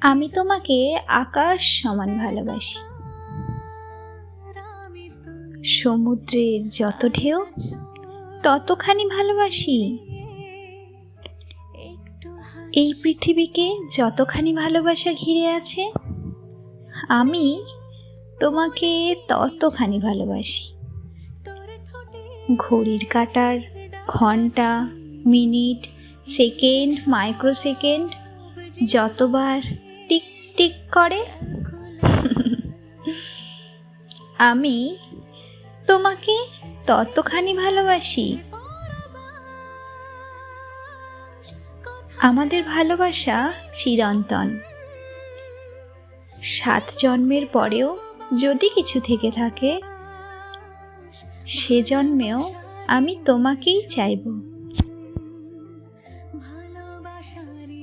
আমি তোমাকে আকাশ সমান ভালোবাসি। সমুদ্রের যত ঢেউ, ততখানি ভালোবাসি। এই পৃথিবীকে যতখানি ভালোবাসা ঘিরে আছে, আমি তোমাকে ততখানি ভালোবাসি। ঘড়ির কাটার ঘণ্টা, মিনিট, সেকেন্ড মাইক্রো সেকেন্ড যতবার টিক করে? আমি তোমাকে ততখানি ভালোবাসি। আমাদের ভালোবাসা চিরন্তন। সাত জন্মের পরেও যদি কিছু থেকে থাকে, সে জন্মেও আমি তোমাকেই চাইব। ভালোবাসারি